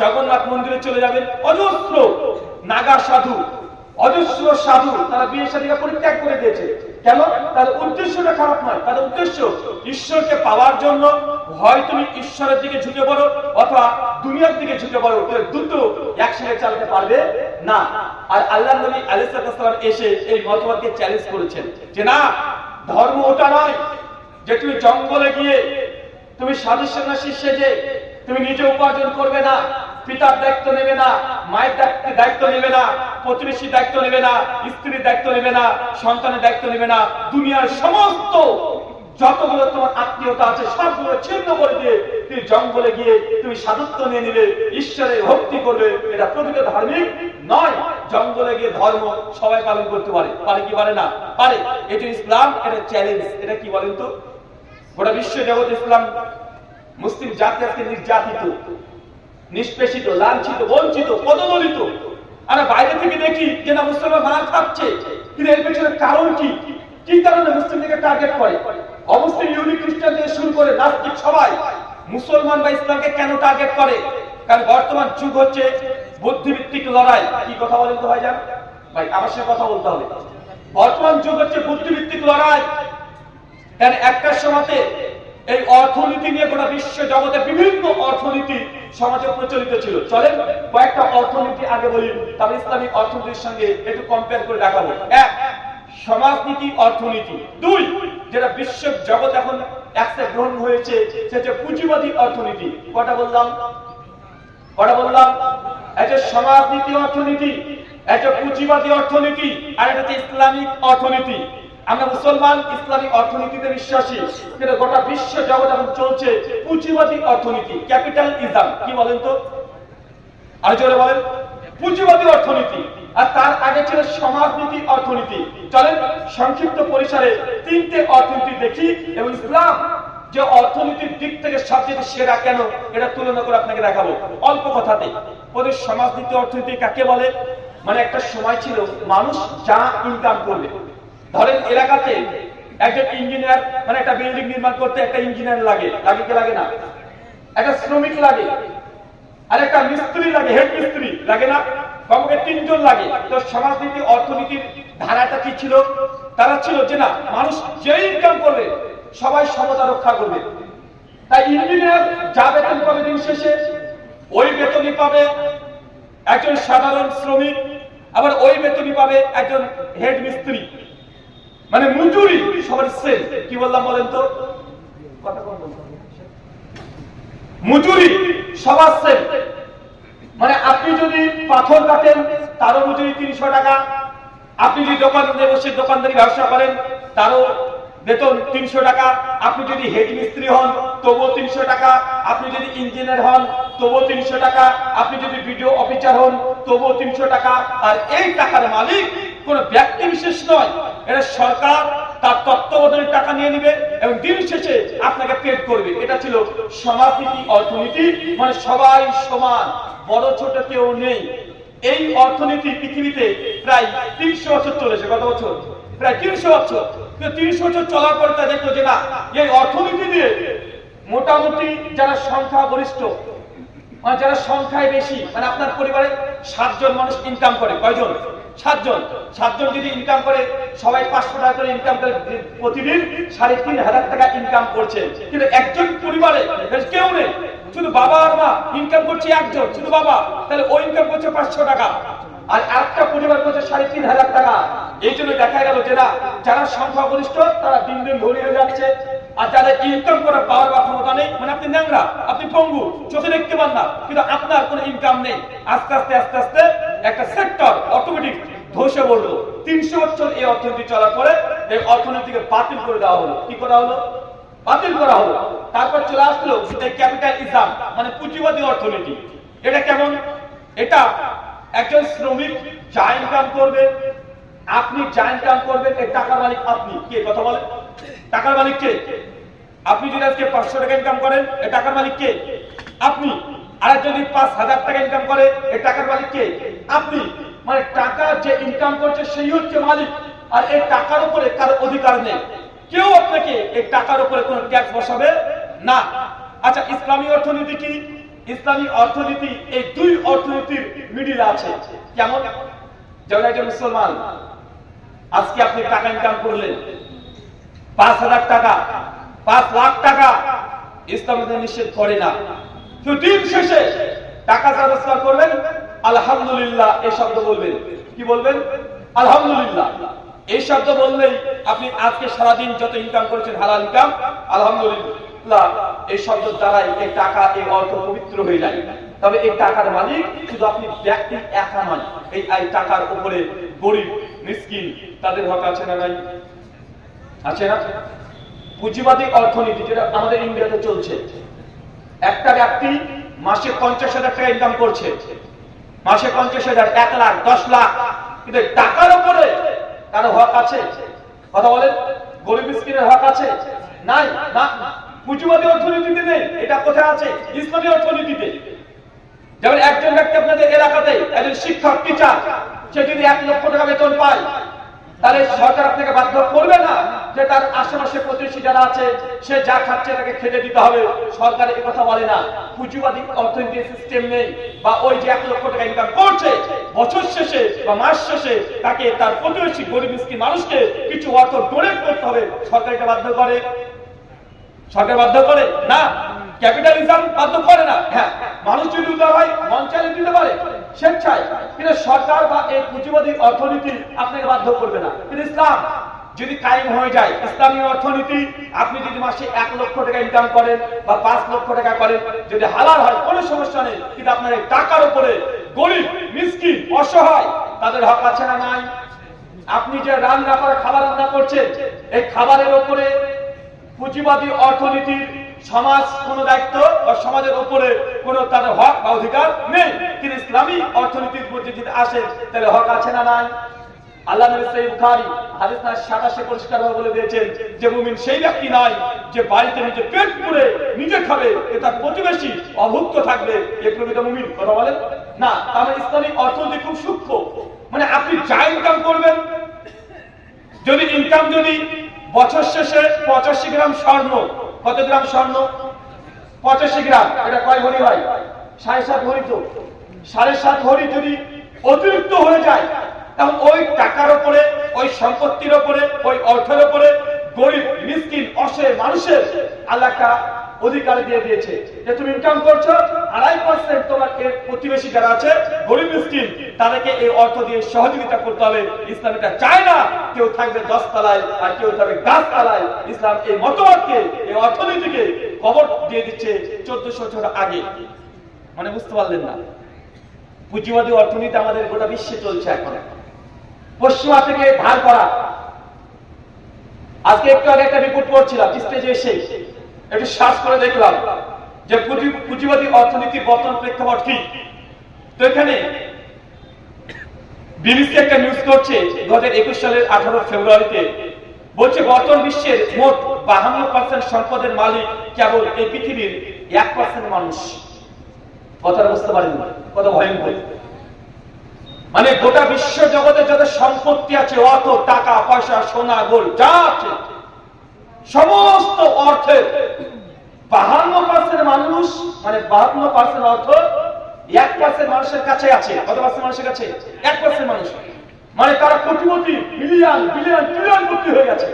জগন্নাথ মন্দিরে চলে যাবেন। অজস্র নাগা সাধু, অজস্র সাধু তারা বিয়ে পরিত্যাগ করে দিয়েছে। কেন? তাদের উদ্দেশ্যটা খারাপ নয়। তাদের উদ্দেশ্য, ঈশ্বরকে পাওয়ার জন্য হয় তুমি ঈশ্বরের দিকে ঝুঁকে পড়ো অথবা দুনিয়ার দিকে ঝুঁকে পড়ো। দুটো একসাথে চালাতে পারবে? না। আর আল্লাহ নবী আলাইসালাম এসে এই মতবাদকে চ্যালেঞ্জ করেছেন যে না, ধর্ম ওটা নয় যে তুমি জঙ্গলে গিয়ে তুমি সাধু সন্ন্যাসী সেজে তুমি নিজে উপার্জন করবে না, পিতার দায়িত্ব নেবে না, মায়ের দায়িত্ব নেবে না, প্রতিবেশীর দায়িত্ব নেবে না, স্ত্রীর দায়িত্ব নেবে না, সন্তানের দায়িত্ব নেবে না, দুনিয়ার সমস্ত যতগুলো তোমার আত্মীয়তা আছে, সবগুলো ছিন্ন করে দিয়ে তুমি জঙ্গলে গিয়ে তুমি সাধুত্ব নিয়ে নিবে, ঈশ্বরের ভক্তি করবে। এটা প্রকৃত ধার্মিক নয়। জঙ্গলে গিয়ে ধর্ম সবাই পালন করতে পারে। পারে কি পারে না? পারে। এটা ইসলাম, এটা চ্যালেঞ্জ এটা কি বলেন তো? গোটা বিশ্ব জগৎ ইসলাম মুসলিম জাতি আজকে নির্যাতিত, নিষ্পেষিত, লাঞ্ছিত, বঞ্চিত, পদদলিত। আমরা বাইরে থেকে দেখি যে না, মুসলমান মার খাচ্ছে। কিন্তু এর পেছনে কারণ কি? কি কারণে মুসলিমদেরকে টার্গেট করে? অমুসলিম ইহুদি খ্রিস্টান থেকে শুরু করে নাস্তিক সবাই মুসলমান বা ইসলামকে কেন টার্গেট করে? কারণ বর্তমান যুগ হচ্ছে বুদ্ধিভিত্তিক লড়াই। কি কথা বলেন তো ভাইজান? ভাই, আমার সাথে কথা বলতে হবে। বর্তমান যুগ হচ্ছে বুদ্ধিভিত্তিক লড়াই। কারণ একটা সময়তে এই অর্থনীতি নিয়ে গোটা বিশ্ব জগতে বিভিন্ন অর্থনীতি সমাজে প্রচলিত ছিল। চলেন কয়েকটা অর্থনীতি আগে বলি তবে ইসলামিক অর্থনীতির সঙ্গে একটু কম্পেয়ার করে দেখাবো। এক, সমাজনীতি অর্থনীতি। দুই, যেটা বিশ্ব জগৎ এখন একসাথে গ্রহণ হয়েছে, সেটা পুঁজিবাদী অর্থনীতি। কটা বললাম? কটা বললাম? একটা সমাজনীতি অর্থনীতি একটা পুঁজিবাদী অর্থনীতি, আর একটা হচ্ছে ইসলামিক অর্থনীতি। আমরা মুসলমান ইসলামিক অর্থনীতিতে বিশ্বাসী। কিন্তু গোটা বিশ্ব জগৎ এখন চলছে পুঁজিবাদী অর্থনীতি ক্যাপিটাল ইসলাম কি বলেন তো? আর জোরে বলেন। পুঁজিবাদী অর্থনীতি। আর তার আগে ছিল সমাজনীতি অর্থনীতি। চলেন সংক্ষিপ্ত পরিসরে তিনটে অর্থনীতি দেখি এবং ইসলাম যে অর্থনীতির দিক থেকে সবচেয়ে সেরা কেন, এটা তুলনা করে আপনাকে দেখাবো। অল্প কথাতে। ওদের সমাজনীতি অর্থনীতি কাকে বলে? মানে একটা সময় ছিল মানুষ যা ইনকাম করবে। ধরেন এলাকাতে একজন ইঞ্জিনিয়ার মানে একটা বিল্ডিং নির্মাণ করতে একটা ইঞ্জিনিয়ার লাগে। লাগে কি লাগে না? একটা শ্রমিক লাগে। আর একটা মিস্ত্রি লাগে হেড মিস্ত্রি। লাগে না? কমকে তিনজন লাগে। তো সমাজনীতি, অর্থনীতির ধারাটা কি ছিল? তারা ছিল যে না, মানুষ যে ইনকাম করবে, সবাই সমতা রক্ষা করবে। তাই ইঞ্জিনিয়ার যা বেতন পাবে দিন শেষে, ওই বেতনই পাবে একজন সাধারণ শ্রমিক, আবার ওই বেতনই পাবে একজন হেড মিস্ত্রি। মানে মজুরি সবার সেম কি বললাম বলেন তো। মজুরি সবার সেম মানে আপনি যদি পাথর কাটেন, তারও মজুরি তিনশো টাকা। আপনি যদি দোকানে বসে দোকানদারি ব্যবসা করেন, তারও বেতন তিনশো টাকা। আপনি যদি হেড মিস্ত্রি হন, তবুও তিনশো টাকা। আপনি যদি ইঞ্জিনিয়ার হন, তবুও তিনশো টাকা। আপনি যদি ভিডিও অফিসার হন, তবুও তিনশো টাকা। আর এই টাকার মালিক কোন ব্যক্তি বিশেষ নয়। এটা সরকার, তার তত্ত্বাবধানের টাকা নিয়ে নিবে এবং দিন শেষে আপনাকে পেড করবে। এটা ছিল সমাজনীতি, অর্থনীতি মানে সবাই সমান, বড় ছোট কেউ নেই। এই অর্থনীতি পৃথিবীতে প্রায় তিনশো বছর চলেছে। কত বছর? প্রায় তিনশো বছর। তিনশো বছর চলার পর তা দেখল যে না, এই অর্থনীতি দিয়ে মোটামুটি যারা সংখ্যা গরিষ্ঠ মানে যারা সংখ্যায় বেশি মানে আপনার পরিবারে সাতজন মানুষ ইনকাম করে, কয়জন? সাতজন। সাতজন যদি ইনকাম করে, সবাই পাঁচশো টাকা করে ইনকাম করে প্রতিদিন সাড়ে তিন হাজার টাকা ইনকাম করছে। কিন্তু একজন পরিবারে কেউ নেই। শুধু বাবা আর মা ইনকাম করছে একজন, শুধু বাবা। তাহলে ও ইনকাম করছে পাঁচশো টাকা। আর একটা পরিবার করছে সাড়ে তিন হাজার টাকা। এই জন্য দেখা গেল যে না, যারা সংখ্যাগরিষ্ঠ, তারা দিন দিন ধনী হয়ে যাচ্ছে। আর যাদের ইনকাম করার পাওয়ার বা ক্ষমতা নেই মানে আপনি ন্যাংরা, আপনি পঙ্গু, চোখে দেখতে পান না, কিন্তু আপনার কোনো ইনকাম নেই। আস্তে আস্তে আস্তে আস্তে একটা সেক্টর অটোমেটিক ধসে পড়ল। তিনশো বছর এই অর্থনীতি চলার পরে এই অর্থনীতিকে বাতিল করে দেওয়া হলো। কি করা হলো? বাতিল করা হলো। তারপর চলে আসলো ক্যাপিটাল ইসলাম মানে পুঁজিবাদী অর্থনীতি। এটা কেমন? এটা একজন শ্রমিক যা ইনকাম করবে আপনি যা ইনকাম করবেন এই টাকার মালিক আপনি। কে? কথা বলেন। টাকার মালিক কে? আপনি যদি আজকে পাঁচশো টাকা ইনকাম করেন এই টাকার মালিক কে? আপনি। আর যদি পাঁচ হাজার টাকা ইনকাম করে এই টাকার মালিক কে? আপনি। মানে টাকা যে ইনকাম করছে, সেই হচ্ছে মালিক। আর এই টাকার উপরে কারও অধিকার নেই। কেউ আপনাকে এই টাকার উপরে কোনো ট্যাক্স বসাবে না। আচ্ছা ইসলামী অর্থনীতি কি? ইসলামী অর্থনীতি, এই দুই অর্থনীতির মিডিল আছে। কেমন? যেমন একজন মুসলমান আজকে আপনি টাকা ইনকাম করলেন। পাঁচ হাজার টাকা, পাঁচ লাখ টাকা ইসলাম নিষেধ করে না। দিন শেষে টাকা রোজগার করবেন আলহামদুলিল্লাহ এই শব্দ বলবেন। কি বলবেন? আলহামদুলিল্লাহ। এই শব্দ বললেই আপনি আজকে সারাদিন যত ইনকাম করেছেন, হালাল ইনকাম আলহামদুলিল্লাহ এই শব্দ দ্বারাই এই টাকা, এই অর্থ পবিত্র হয়ে যায়। তবে এই টাকার মালিক শুধু আপনি ব্যক্তি একা নয়, এই টাকার উপরে গরিব মিসকিন, তাদের হক আছে না নাই? আছে না? পুঁজিবাদী অর্থনীতি যেটা আমাদের ইন্ডিয়াতে চলছে, একটা ব্যক্তি মাসে পঞ্চাশ হাজার টাকা ইনকাম করছে, মাসে পঞ্চাশ হাজার, এক লাখ, দশ লাখ, কিন্তু টাকার উপরে কারও হক আছে? কথা বলেন, গরিব মিসকিনের হক আছে? নাই, না। পুঁজিবাদী অর্থনীতিতে নেই, এটা কোথায় আছে? ইসলামী অর্থনীতিতে। যেমন একজন ব্যক্তি আপনাদের এলাকাতে একজন শিক্ষক টিচার সে যদি এক লক্ষ টাকা বেতন পায়, তাহলে সরকার আপনাকে বাধ্য করবে না যে তার আশেপাশে প্রতিবেশী যারা আছে, সে যা খাচ্ছে তাকে খেতে দিতে হবে। সরকার এই কথা বলে না। পুঁজিবাদী অর্থনীতি সিস্টেম নেই বা ওই যে এক লক্ষ টাকা ইনকাম করছে, বছর শেষে বা মাস শেষে তাকে তার প্রতিবেশী গরিব মিসকিন মানুষকে কিছু অর্থ ডোনেট করতে হবে। সরকার এটা বাধ্য করে। সরকার বাধ্য করে? না। ক্যাপিটালিজম বাধ্য করে না। হ্যাঁ। মানুষ যদি হয় মন চাইলে দিতে পারে। স্বেচ্ছায়। কিন্তু সরকার বা এই পুঁজিবাদী অর্থনীতি আপনাকে বাধ্য করবে না। কিন্তু ইসলাম যদি কায়েম হয়ে যায়, ইসলামী অর্থনীতি আপনি যদি মাসে এক লক্ষ টাকা ইনকাম করেন বা পাঁচ লক্ষ টাকা করেন, যদি হালাল হয়, কোনো সমস্যা নেই। কিন্তু আপনার এই টাকার উপরে গরিব, মিসকিন, অসহায়, তাদের হক আছে না নাই? আপনি যে রান্না করে, খাবার রান্না করছেন, এই খাবারের উপরে পুঁজিবাদী অর্থনীতির সমাজ কোন দায়িত্ব বা সমাজের উপরে কোন তাদের হক বা অধিকার নেই। কিন্তু ইসলামী অর্থনীতির মধ্যে যদি আসে, তাহলে হক আছে না নাই? আল্লাহ নবী হাদিস না 27 পরিষ্কার ভাবে বলে দিয়েছেন, যে মুমিন সেই ব্যক্তি নয় যে বাড়িতে নিজে পেট পুরে নিজে খাবে, এ তার প্রতিবেশী, অভুক্ত থাকবে, এ প্রকৃত মুমিন। কথা বলেন? না, তার মানে ইসলামী অর্থনীতি খুব সূক্ষ্ম। মানে আপনি যা ইনকাম করবেন, যদি ইনকাম যদি বছর শেষে পঁচাশি গ্রাম স্বর্ণ কত গ্রাম স্বর্ণ? পঁচাশি গ্রাম। এটা কয় ভরি ভাই? সাড়ে সাত ভরি তো। সাড়ে সাত ভরি যদি অতিরিক্ত হয়ে যায় তখন ওই টাকার ওপরে, ওই সম্পত্তির ওপরে, ওই অর্থের ওপরে গরিব, মিসকিন অসে মানুষের আল্লাহ অধিকার দিয়ে দিয়েছে যে তুমি ইনকাম করছ, আড়াই পার্সেন্ট তোমার প্রতিবেশী যারা আছে, গরিব মিসকিন, তাদেরকে এই অর্থ দিয়ে সহযোগিতা করতে হবে। ইসলাম এটা চায় না কেউ থাকবে দশ তলায় আর কেউ থাকবে গাছ তলায় ইসলাম এই মতবাদকে, এই অর্থনীতিকে কবর দিয়ে দিচ্ছে চোদ্দশো বছর আগে। মানে বুঝতে পারলেন না। পুঁজিবাদী অর্থনীতি আমাদের গোটা বিশ্বে চলছে এখন। পশ্চিমা থেকে ধার করা। আজকে একটু আগে একটা রিপোর্ট করছিলাম স্টেজে এসে। একটু সার্চ করে দেখলাম যে পুঁজি- পুঁজিবাদী অর্থনীতির বর্তমান প্রেক্ষাপট কি। তো এখানে বিবিসি একটা নিউজ করছে দু হাজার একুশ সালের আঠারো ফেব্রুয়ারিতে। বলছে, বর্তমান বিশ্বের মোট বাহান্ন পার্সেন্ট সম্পদের মালিক কেবল এই পৃথিবীর এক পার্সেন্ট মানুষ। বুঝতে পারেন ভয়ঙ্কর। মানে গোটা বিশ্ব জগতে যত সম্পত্তি আছে অত টাকা, পয়সা, সোনা গোল যা আছে সমস্ত অর্থে বাহান্ন পার্সেন্ট মানুষ মানে বাহান্ন পার্সেন্ট অর্থ এক পার্সেন্ট মানুষের কাছে আছে। কত পার্সেন্ট মানুষের কাছে? এক পার্সেন্ট মানুষ। মানে তারা কোটিপতি মিলিয়ন বিলিয়ন ট্রিলিয়ন কোটি হয়ে গেছে।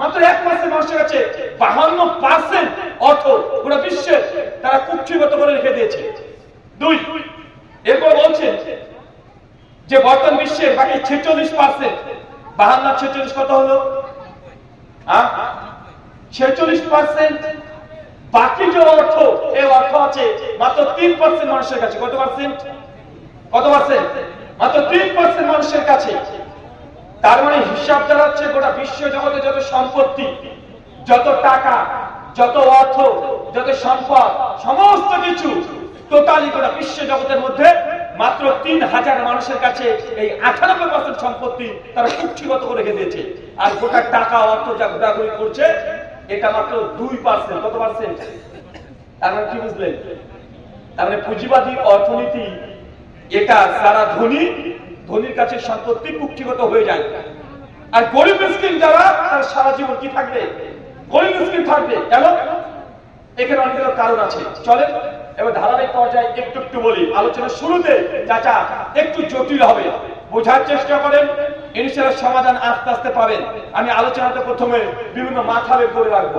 মাত্র এক পার্সেন্ট মানুষের কাছে বাহান্ন পার্সেন্ট অর্থ পুরো বিশ্বের তারা কুক্ষিগত করে রেখে দিয়েছে। দুই, এরপর বলছে যে বর্তমান বিশ্বের বাকি ছেচল্লিশ পার্সেন্ট বাহান্ন ছেচল্লিশ কত হলো? ছেচল্লিশ পার্সেন্ট বাকি যে অর্থ, এই অর্থ আছে মাত্র তিন পার্সেন্ট মানুষের কাছে। কত পার্সেন্ট কত পার্সেন্ট মাত্র তিন পার্সেন্ট মানুষের কাছে। তার মানে হিসাব দাঁড়াচ্ছে গোটা বিশ্ব জগতে যত সম্পত্তি, যত টাকা, যত অর্থ, যত সম্পদ, সমস্ত কিছু টোটালি গোটা বিশ্ব জগতের মধ্যে মাত্র তিন হাজার মানুষের কাছে এই আঠানব্বই পার্সেন্ট সম্পত্তি তারা কুক্ষিগত করে রেখে দিয়েছে। আর গোটা টাকা, অর্থ যা ঘোরাঘুরি করছে এটা মাত্র দুই পার্সেন্ট কত পার্সেন্ট তার মানে কি বুঝলেন? তার মানে পুঁজিবাদী অর্থনীতি, এটা সারা ধনী, ধনীর কাছে সম্পত্তি কুক্ষিগত হয়ে যায়। আর গরিব মিসকিন যারা, তার সারা জীবন কি থাকবে? গরিব মিসকিন থাকবে। কেন? এখানে অনেকগুলো কারণ আছে। চলেন, এবার ধারাবাহিক পর্যায়ে একটু একটু বলি। আলোচনা শুরুতে, চাচা, একটু জটিল হবে। বোঝার চেষ্টা করেন। ইনশাআল্লাহ সমাধান আস্তে আস্তে পাবেন। আমি আলোচনাটা প্রথমে বিভিন্ন মাথা বের করে রাখব।